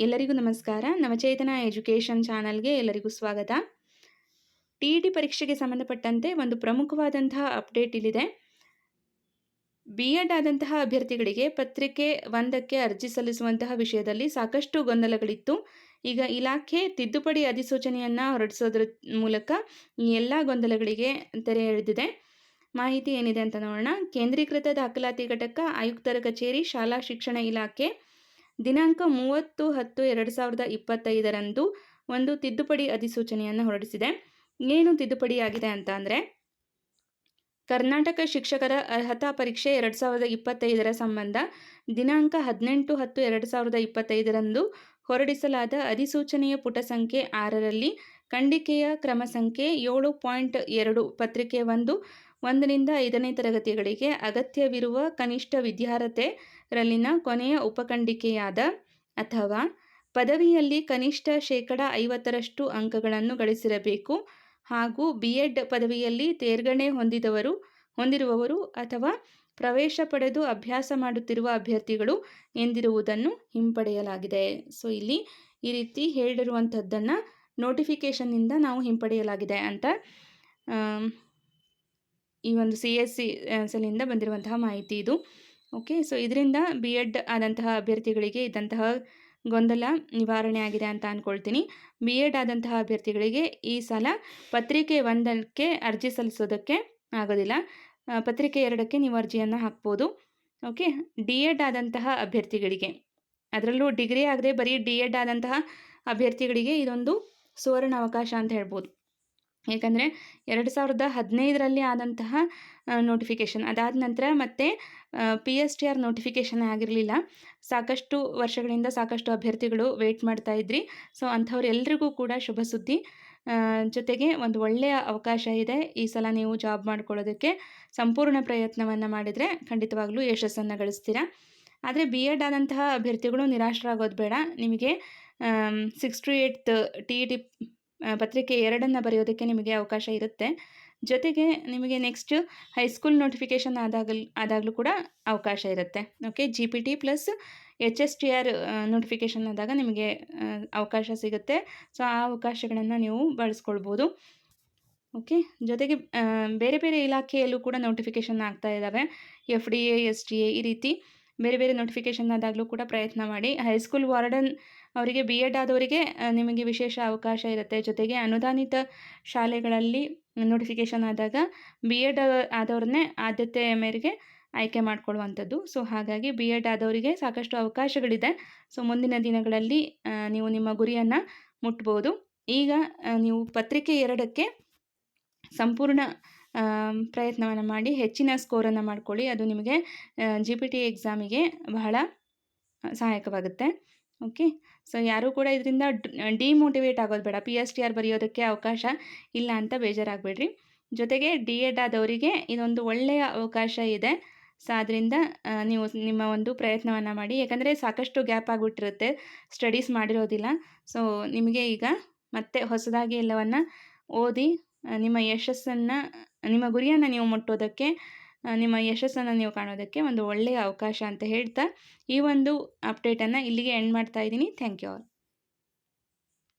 ಎಲ್ಲರಿಗೂ ನಮಸ್ಕಾರ. ನವಚೇತನ ಎಜುಕೇಷನ್ ಚಾನಲ್ಗೆ ಎಲ್ಲರಿಗೂ ಸ್ವಾಗತ. ಟಿ ಇ ಟಿ ಪರೀಕ್ಷೆಗೆ ಸಂಬಂಧಪಟ್ಟಂತೆ ಒಂದು ಪ್ರಮುಖವಾದಂತಹ ಅಪ್ಡೇಟ್ ಇಲ್ಲಿದೆ. ಬಿ ಎಡ್ ಆದಂತಹ ಅಭ್ಯರ್ಥಿಗಳಿಗೆ ಪತ್ರಿಕೆ ಒಂದಕ್ಕೆ ಅರ್ಜಿ ಸಲ್ಲಿಸುವಂತಹ ವಿಷಯದಲ್ಲಿ ಸಾಕಷ್ಟು ಗೊಂದಲಗಳಿತ್ತು. ಈಗ ಇಲಾಖೆ ತಿದ್ದುಪಡಿ ಅಧಿಸೂಚನೆಯನ್ನು ಹೊರಡಿಸೋದ್ರ ಮೂಲಕ ಎಲ್ಲ ಗೊಂದಲಗಳಿಗೆ ತೆರೆ ಎಳೆದಿದೆ. ಮಾಹಿತಿ ಏನಿದೆ ಅಂತ ನೋಡೋಣ. ಕೇಂದ್ರೀಕೃತ ದಾಖಲಾತಿ ಘಟಕ ಆಯುಕ್ತರ ಕಚೇರಿ, ಶಾಲಾ ಶಿಕ್ಷಣ ಇಲಾಖೆ ದಿನಾಂಕ ಮೂವತ್ತು ಹತ್ತು ಎರಡು ಸಾವಿರದ ಇಪ್ಪತ್ತೈದರಂದು ಒಂದು ತಿದ್ದುಪಡಿ ಅಧಿಸೂಚನೆಯನ್ನು ಹೊರಡಿಸಿದೆ. ಏನು ತಿದ್ದುಪಡಿಯಾಗಿದೆ ಅಂತ ಅಂದರೆ, ಕರ್ನಾಟಕ ಶಿಕ್ಷಕರ ಅರ್ಹತಾ ಪರೀಕ್ಷೆ ಎರಡು ಸಾವಿರದ ಇಪ್ಪತ್ತೈದರ ಸಂಬಂಧ ದಿನಾಂಕ ಹದಿನೆಂಟು ಹತ್ತು ಎರಡು ಸಾವಿರದ ಇಪ್ಪತ್ತೈದರಂದು ಹೊರಡಿಸಲಾದ ಅಧಿಸೂಚನೆಯ ಪುಟ ಸಂಖ್ಯೆ ಆರರಲ್ಲಿ, ಖಂಡಿಕೆಯ ಕ್ರಮ ಸಂಖ್ಯೆ ಏಳು ಪಾಯಿಂಟ್ ಎರಡು, ಪತ್ರಿಕೆ ಒಂದು ಒಂದರಿಂದ ಐದನೇ ತರಗತಿಗಳಿಗೆ ಅಗತ್ಯವಿರುವ ಕನಿಷ್ಠ ವಿದ್ಯಾರ್ಹತೆರಲ್ಲಿನ ಕೊನೆಯ ಉಪಖಂಡಿಕೆಯಾದ ಅಥವಾ ಪದವಿಯಲ್ಲಿ ಕನಿಷ್ಠ ಶೇಕಡ ಐವತ್ತರಷ್ಟು ಅಂಕಗಳನ್ನು ಗಳಿಸಿರಬೇಕು ಹಾಗೂ ಬಿ ಎಡ್ ಪದವಿಯಲ್ಲಿ ತೇರ್ಗಣೆ ಹೊಂದಿದವರು, ಹೊಂದಿರುವವರು ಅಥವಾ ಪ್ರವೇಶ ಪಡೆದು ಅಭ್ಯಾಸ ಮಾಡುತ್ತಿರುವ ಅಭ್ಯರ್ಥಿಗಳು ಎಂದಿರುವುದನ್ನು ಹಿಂಪಡೆಯಲಾಗಿದೆ. ಸೊ ಇಲ್ಲಿ ಈ ರೀತಿ ಹೇಳಿರುವಂಥದ್ದನ್ನು ನೋಟಿಫಿಕೇಷನ್ನಿಂದ ನಾವು ಹಿಂಪಡೆಯಲಾಗಿದೆ ಅಂತ ಈ ಒಂದು ಸಿ ಎಸ್ ಸಿ ಸಲಿಂದ ಬಂದಿರುವಂತಹ ಮಾಹಿತಿ ಇದು. ಓಕೆ ಸೊ ಇದರಿಂದ ಬಿ ಎಡ್ ಆದಂತಹ ಅಭ್ಯರ್ಥಿಗಳಿಗೆ ಇದ್ದಂತಹ ಗೊಂದಲ ನಿವಾರಣೆ ಆಗಿದೆ ಅಂತ ಅಂದ್ಕೊಳ್ತೀನಿ ಬಿ ಎಡ್ ಆದಂತಹ ಅಭ್ಯರ್ಥಿಗಳಿಗೆ ಈ ಸಲ ಪತ್ರಿಕೆ ಒಂದಕ್ಕೆ ಅರ್ಜಿ ಸಲ್ಲಿಸೋದಕ್ಕೆ ಆಗೋದಿಲ್ಲ. ಪತ್ರಿಕೆ ಎರಡಕ್ಕೆ ನೀವು ಅರ್ಜಿಯನ್ನು ಹಾಕ್ಬೋದು. ಓಕೆ ಡಿ ಎಡ್ ಆದಂತಹ ಅಭ್ಯರ್ಥಿಗಳಿಗೆ, ಅದರಲ್ಲೂ ಡಿಗ್ರಿ ಆಗದೆ ಬರೀ ಡಿ ಎಡ್ ಆದಂತಹ ಅಭ್ಯರ್ಥಿಗಳಿಗೆ ಇದೊಂದು ಸುವರ್ಣ ಅವಕಾಶ ಅಂತ ಹೇಳ್ಬೋದು. ಏಕೆಂದರೆ ಎರಡು ಸಾವಿರದ ಹದಿನೈದರಲ್ಲಿ ಆದಂತಹ ನೋಟಿಫಿಕೇಷನ್ ಅದಾದ ನಂತರ ಮತ್ತೆ P S T R notification ಆಗಿರಲಿಲ್ಲ. ಸಾಕಷ್ಟು ವರ್ಷಗಳಿಂದ ಸಾಕಷ್ಟು ಅಭ್ಯರ್ಥಿಗಳು ವೆಯ್ಟ್ ಮಾಡ್ತಾ ಇದ್ರಿ. ಸೊ ಅಂಥವ್ರೆಲ್ರಿಗೂ ಕೂಡ ಶುಭ ಸುದ್ದಿ. ಜೊತೆಗೆ ಒಂದು ಒಳ್ಳೆಯ ಅವಕಾಶ ಇದೆ ಈ ಸಲ ನೀವು ಜಾಬ್ ಮಾಡ್ಕೊಳ್ಳೋದಕ್ಕೆ. ಸಂಪೂರ್ಣ ಪ್ರಯತ್ನವನ್ನು ಮಾಡಿದರೆ ಖಂಡಿತವಾಗ್ಲೂ ಯಶಸ್ಸನ್ನು ಗಳಿಸ್ತೀರಾ. ಆದರೆ ಬಿ ಎಡ್ ಆದಂತಹ ಅಭ್ಯರ್ಥಿಗಳು ನಿರಾಶರಾಗೋದು ಬೇಡ. ನಿಮಗೆ six to eight T E T ಪತ್ರಿಕೆ ಎರಡನ್ನು ಬರೆಯೋದಕ್ಕೆ ನಿಮಗೆ ಅವಕಾಶ ಇರುತ್ತೆ. ಜೊತೆಗೆ ನಿಮಗೆ ನೆಕ್ಸ್ಟ್ ಹೈಸ್ಕೂಲ್ ನೋಟಿಫಿಕೇಷನ್ ಆದಾಗ ಆದಾಗಲೂ ಕೂಡ ಅವಕಾಶ ಇರುತ್ತೆ. Okay G P T plus H S T R notification ಆದಾಗ ನಿಮಗೆ ಅವಕಾಶ ಸಿಗುತ್ತೆ. ಸೊ ಆ ಅವಕಾಶಗಳನ್ನು ನೀವು ಬಳಸ್ಕೊಳ್ಬೋದು. ಓಕೆ ಜೊತೆಗೆ ಬೇರೆ ಬೇರೆ ಇಲಾಖೆಯಲ್ಲೂ ಕೂಡ ನೋಟಿಫಿಕೇಷನ್ ಆಗ್ತಾ ಇದ್ದಾವೆ F D A S T A ಈ ರೀತಿ. ಬೇರೆ ಬೇರೆ ನೋಟಿಫಿಕೇಷನ್ ಆದಾಗಲೂ ಕೂಡ ಪ್ರಯತ್ನ ಮಾಡಿ. ಹೈಸ್ಕೂಲ್ ವಾರ್ಡನ್ ಅವರಿಗೆ ಬಿ ಎಡ್ ಆದವರಿಗೆ ನಿಮಗೆ ವಿಶೇಷ ಅವಕಾಶ ಇರುತ್ತೆ. ಜೊತೆಗೆ ಅನುದಾನಿತ ಶಾಲೆಗಳಲ್ಲಿ ನೋಟಿಫಿಕೇಷನ್ ಆದಾಗ ಬಿ ಎಡ್ ಆದವ್ರನ್ನೇ ಆದ್ಯತೆಯ ಮೇರೆಗೆ ಆಯ್ಕೆ ಮಾಡಿಕೊಳ್ಳುವಂಥದ್ದು. ಸೊ ಹಾಗಾಗಿ ಬಿ ಎಡ್ ಆದವರಿಗೆ ಸಾಕಷ್ಟು ಅವಕಾಶಗಳಿದೆ. ಸೊ ಮುಂದಿನ ದಿನಗಳಲ್ಲಿ ನೀವು ನಿಮ್ಮ ಗುರಿಯನ್ನು ಮುಟ್ಬೋದು. ಈಗ ನೀವು ಪತ್ರಿಕೆ ಎರಡಕ್ಕೆ ಸಂಪೂರ್ಣ ಪ್ರಯತ್ನವನ್ನು ಮಾಡಿ, ಹೆಚ್ಚಿನ ಸ್ಕೋರನ್ನು ಮಾಡ್ಕೊಳ್ಳಿ. ಅದು ನಿಮಗೆ ಜಿ ಪಿ ಟಿ ಎಕ್ಸಾಮಿಗೆ ಬಹಳ ಸಹಾಯಕವಾಗುತ್ತೆ. ಓಕೆ? ಸೊ, ಯಾರೂ ಕೂಡ ಇದರಿಂದ ಡಿಮೋಟಿವೇಟ್ ಆಗೋದು ಬೇಡ. ಪಿ ಎಸ್ ಟಿ ಆರ್ ಬರೆಯೋದಕ್ಕೆ ಅವಕಾಶ ಇಲ್ಲ ಅಂತ ಬೇಜಾರಾಗಬೇಡ್ರಿ. ಜೊತೆಗೆ ಡಿ ಎಡ್ ಆದವರಿಗೆ ಇದೊಂದು ಒಳ್ಳೆಯ ಅವಕಾಶ ಇದೆ. ಸೊ ಅದರಿಂದ ನೀವು ನಿಮ್ಮ ಒಂದು ಪ್ರಯತ್ನವನ್ನು ಮಾಡಿ. ಯಾಕಂದರೆ, ಸಾಕಷ್ಟು ಗ್ಯಾಪ್ ಆಗಿಬಿಟ್ಟಿರುತ್ತೆ. ಸ್ಟಡೀಸ್ ಮಾಡಿರೋದಿಲ್ಲ. ಸೊ, ನಿಮಗೆ ಈಗ ಮತ್ತೆ ಹೊಸದಾಗಿ ಎಲ್ಲವನ್ನು ಓದಿ ನಿಮ್ಮ ಯಶಸ್ಸನ್ನು, ನಿಮ್ಮ ಗುರಿಯನ್ನು ನೀವು ಮುಟ್ಟೋದಕ್ಕೆ ನಿಮ್ಮ ಯಶಸ್ಸನ್ನು ನೀವು ಕಾಣೋದಕ್ಕೆ ಒಂದು ಒಳ್ಳೆಯ ಅವಕಾಶ ಅಂತ ಹೇಳ್ತಾ ಈ ಒಂದು ಅಪ್ಡೇಟನ್ನು ಇಲ್ಲಿಗೆ ಎಂಡ್ ಮಾಡ್ತಾ ಇದ್ದೀನಿ. Thank you all